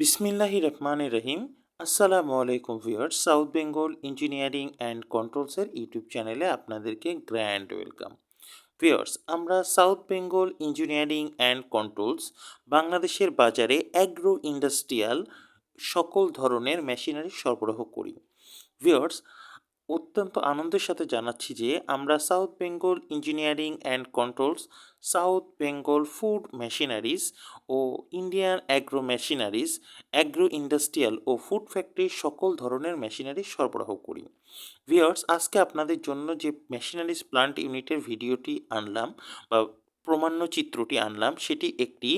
বিসমিল্লাহি রহমান রহিম। আসসালামু আলাইকুম viewers, south Bengal engineering and কন্ট্রোলসের YouTube চ্যানেলে আপনাদেরকে গ্র্যান্ড ওয়েলকাম। ভিউয়ার্স, আমরা south Bengal engineering and controls, বাংলাদেশের বাজারে অ্যাগ্রো ইন্ডাস্ট্রিয়াল সকল ধরনের মেশিনারি সরবরাহ করি। ভিউয়ার্স অত্যন্ত আনন্দের সাথে জানাচ্ছি যে আমরা south Bengal engineering and controls south Bengal food machineries O Indian agro machineries agro industrial O food ফ্যাক্টরির সকল ধরনের মেশিনারি সরবরাহ করি। ভিওর্স আজকে আপনাদের জন্য যে মেশিনারিজ প্লান্ট ইউনিটের ভিডিওটি আনলাম বা প্রমাণ্য চিত্রটি আনলাম, সেটি একটি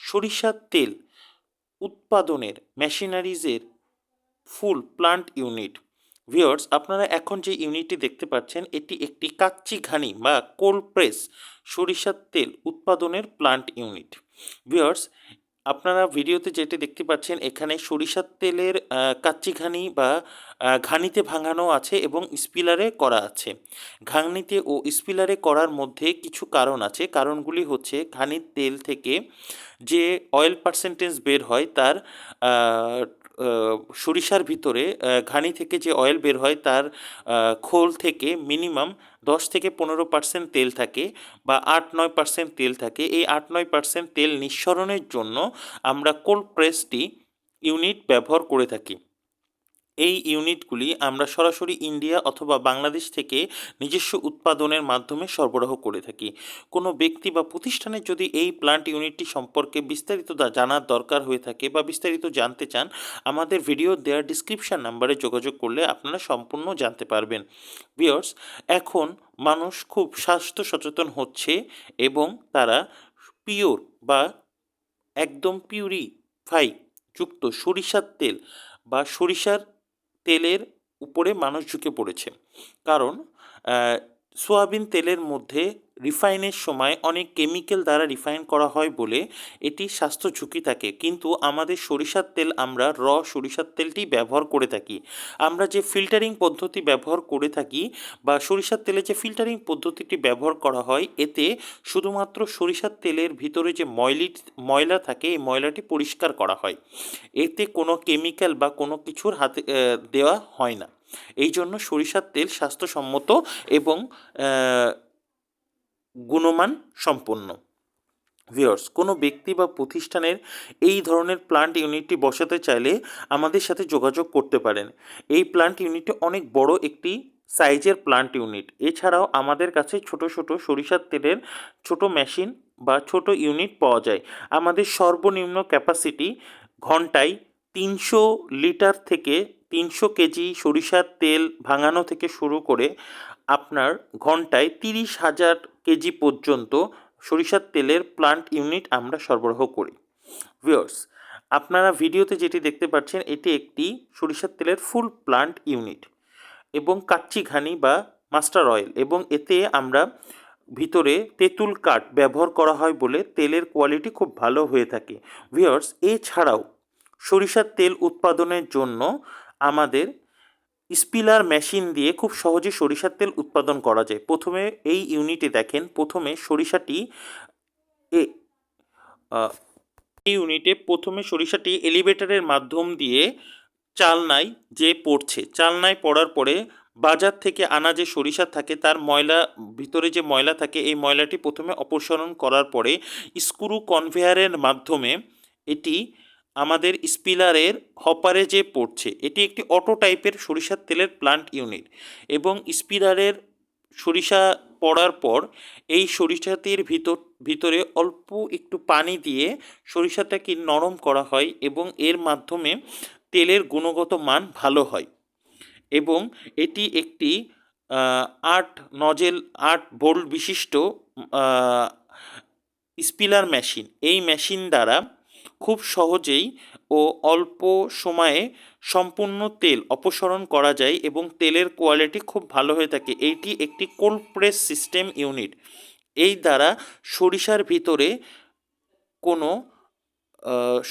সরিষার তেল উৎপাদনের মেশিনারিজের ফুল প্লান্ট ইউনিট ভিওর্স আপনারা এখন যে ইউনিটটি দেখতে পাচ্ছেন, এটি একটি কাচ্চি ঘানি বা কোল্ড প্রেস সরিষার তেল উৎপাদনের প্লান্ট ইউনিট ভিওর্স আপনারা ভিডিওতে যেটি দেখতে পাচ্ছেন, এখানে সরিষার তেলের কাচ্চি ঘানি বা ঘানিতে ভাঙানো আছে এবং স্পিলারে করা আছে। ঘানিতে ও স্পিলারে করার মধ্যে কিছু কারণ আছে। কারণগুলি হচ্ছে, ঘানির তেল থেকে যে অয়েল পার্সেন্টেজ বের হয়, তার সরিষার ভিতরে ঘানি থেকে যে অয়েল বের হয় তার খোল থেকে মিনিমাম দশ থেকে পনেরো পার্সেন্ট তেল থাকে বা আট নয় পার্সেন্ট তেল থাকে। এই আট নয় পার্সেন্ট তেল নিঃসরণের জন্য আমরা কোল্ড প্রেসটি ইউনিট ব্যবহার করে থাকি। এই ইউনিটগুলি আমরা সরাসরি ইন্ডিয়া অথবা বাংলাদেশ থেকে নিজস্ব উৎপাদনের মাধ্যমে সরবরাহ করে থাকি। কোনো ব্যক্তি বা প্রতিষ্ঠানের যদি এই প্লান্ট ইউনিটটি সম্পর্কে বিস্তারিত জানার দরকার হয়ে থাকে বা বিস্তারিত জানতে চান, আমাদের ভিডিও দেওয়ার ডিসক্রিপশান নাম্বারে যোগাযোগ করলে আপনারা সম্পূর্ণ জানতে পারবেন। বিয়ার্স এখন মানুষ খুব স্বাস্থ্য সচেতন হচ্ছে এবং তারা পিওর বা একদম পিউরিফাই যুক্ত সরিষার তেল বা সরিষার তেলের উপরে মানুষ ঝুঁকে পড়েছে। কারণ সোয়াবিন তেলের মধ্যে রিফাইনের সময় অনেক কেমিক্যাল দ্বারা রিফাইন করা হয় বলে এটি স্বাস্থ্য ঝুঁকি থাকে। কিন্তু আমাদের সরিষার তেল আমরা র সরিষার তেলটি ব্যবহার করে থাকি। আমরা যে ফিল্টারিং পদ্ধতি ব্যবহার করে থাকি বা সরিষার তেলে যে ফিল্টারিং পদ্ধতিটি ব্যবহার করা হয়, এতে শুধুমাত্র সরিষার তেলের ভিতরে যে ময়লি, ময়লা থাকে, এই ময়লাটি পরিষ্কার করা হয়। এতে কোনো কেমিক্যাল বা কোনো কিছুর হাতে দেওয়া হয় না। এই জন্য সরিষার তেল স্বাস্থ্যসম্মত এবং গুণমান সম্পন্ন। ভিওর্স কোনো ব্যক্তি বা প্রতিষ্ঠানের এই ধরনের প্লান্ট ইউনিটটি বসাতে চাইলে আমাদের সাথে যোগাযোগ করতে পারেন। এই প্লান্ট ইউনিটটি অনেক বড় একটি সাইজের প্লান্ট ইউনিট এছাড়াও আমাদের কাছে ছোট ছোট সরিষার তেলের ছোট মেশিন বা ছোট ইউনিট পাওয়া যায়। আমাদের সর্বনিম্ন ক্যাপাসিটি ঘন্টায় তিনশো লিটার থেকে তিনশো কেজি সরিষার তেল ভাঙানো থেকে শুরু করে আপনার ঘন্টায় তিরিশ হাজার কেজি পর্যন্ত সরিষার তেলের প্লান্ট ইউনিট আমরা সরবরাহ করি। ভিওর্স আপনারা ভিডিওতে যেটি দেখতে পাচ্ছেন, এটি একটি সরিষার তেলের ফুল প্লান্ট ইউনিট এবং কাচ্চি ঘানি বা মাস্টার অয়েল এবং এতে আমরা ভিতরে তেঁতুল কাঠ ব্যবহার করা হয় বলে তেলের কোয়ালিটি খুব ভালো হয়ে থাকে। ভিওর্স এছাড়াও সরিষার তেল উৎপাদনের জন্য আমাদের স্পিলার মেশিন দিয়ে খুব সহজে সরিষার তেল উৎপাদন করা যায়। প্রথমে এই ইউনিটে দেখেন, প্রথমে সরিষাটি এ এই ইউনিটে প্রথমে সরিষাটি এলিভেটরের মাধ্যম দিয়ে চালনায় যে পড়ছে, চালনায় পড়ার পরে বাজার থেকে আনা যে সরিষা থাকে, তার ময়লা, ভিতরে যে ময়লা থাকে, এই ময়লাটি প্রথমে অপসারণ করার পরে স্ক্রু কনভেয়ারের মাধ্যমে এটি আমাদের স্পিলারের হপারে যে পড়ছে, এটি একটি অটো টাইপের সরিষার তেলের প্লান্ট ইউনিট এবং স্পিলারের সরিষা পড়ার পর এই সরিষাটির ভিতর, ভিতরে অল্প একটু পানি দিয়ে সরিষাটাকে নরম করা হয় এবং এর মাধ্যমে তেলের গুণগত মান ভালো হয় এবং এটি একটি আট নজেল, আট ভোল্ট বিশিষ্ট স্পিলার মেশিন। এই মেশিন দ্বারা খুব সহজেই ও অল্প সময়ে সম্পূর্ণ তেল অপসারণ করা যায় এবং তেলের কোয়ালিটি খুব ভালো হয়ে থাকে। এইটি একটি কোল্ড প্রেস সিস্টেম ইউনিট এই দ্বারা সরিষার ভিতরে কোনো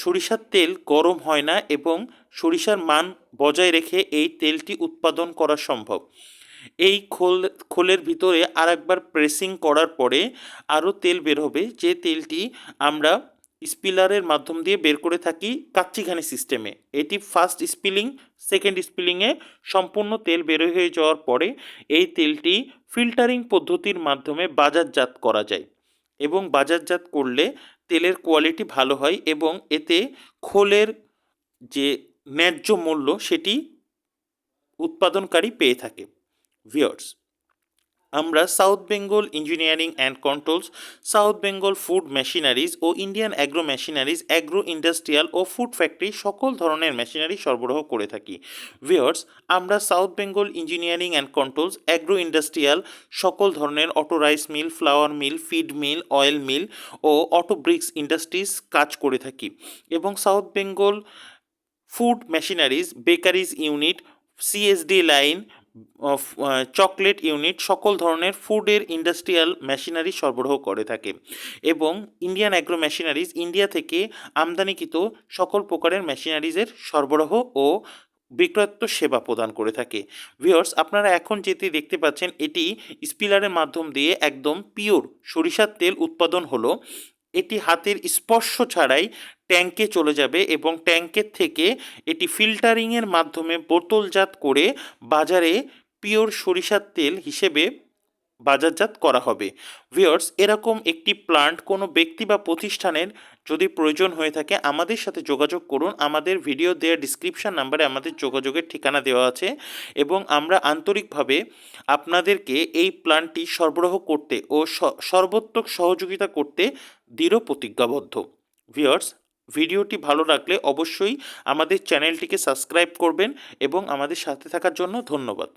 সরিষার তেল গরম হয় না এবং সরিষার মান বজায় রেখে এই তেলটি উৎপাদন করা সম্ভব। এই খোল, খোলের ভিতরে আর একবার প্রেসিং করার পরে আরও তেল বের হবে। যে তেলটি আমরা স্পিলারের মাধ্যম দিয়ে বের করে থাকি কাচ্চিঘানি সিস্টেমে। এটি ফার্স্ট স্পিলিং সেকেন্ড স্পিলিংয়ে সম্পূর্ণ তেল বের হয়ে যাওয়ার পরে এই তেলটি ফিল্টারিং পদ্ধতির মাধ্যমে বাজারজাত করা যায় এবং বাজারজাত করলে তেলের কোয়ালিটি ভালো হয় এবং এতে খোলের যে ন্যায্য মূল্য সেটি উৎপাদনকারী পেয়ে থাকে। ভিওর্স আমরা south Bengal engineering and controls, south Bengal food machineries O Indian agro machineries, agro industrial O food factory সকল ধরনের মেশিনারি সরবরাহ করে থাকি। ভিওর্স আমরা south Bengal engineering and controls, agro industrial সকল ধরনের auto rice mill, flour mill, feed mill, oil mill ও auto bricks industries কাজ করে থাকি। এবং south Bengal food machineries, bakeries unit CSD line chocolate unit সকল ধরনের ফুডের ইন্ডাস্ট্রিয়াল মেশিনারি সরবরাহ করে থাকে এবং ইন্ডিয়ান অ্যাগ্রো মেশিনারিজ ইন্ডিয়া থেকে আমদানিকৃত সকল প্রকারের মেশিনারিজের সরবরাহ ও বিক্রয়ত্ব সেবা প্রদান করে থাকে। ভিওর্স আপনারা এখন যেটি দেখতে পাচ্ছেন, এটি স্পিলারের মাধ্যম দিয়ে একদম পিওর সরিষার তেল উৎপাদন হলো। এটি হাতের স্পর্শ ছাড়াই ট্যাঙ্কে চলে যাবে এবং ট্যাঙ্কের থেকে এটি ফিল্টারিংয়ের মাধ্যমে বোতলজাত করে বাজারে পিওর সরিষার তেল হিসেবে বাজারজাত করা হবে। ভিওর্স এরকম একটি প্লান্ট কোনো ব্যক্তি বা প্রতিষ্ঠানের যদি প্রয়োজন হয়ে থাকে আমাদের সাথে যোগাযোগ করুন। আমাদের ভিডিও দেওয়ার ডিসক্রিপশান নাম্বারে আমাদের যোগাযোগের ঠিকানা দেওয়া আছে এবং আমরা আন্তরিকভাবে আপনাদেরকে এই প্ল্যানটি সরবরাহ করতে ও সর্বোত্তক সহযোগিতা করতে দৃঢ় প্রতিজ্ঞাবদ্ধ। ভিওর্স ভিডিওটি ভালো লাগলে অবশ্যই আমাদের চ্যানেলটিকে সাবস্ক্রাইব করবেন এবং আমাদের সাথে থাকার জন্য ধন্যবাদ।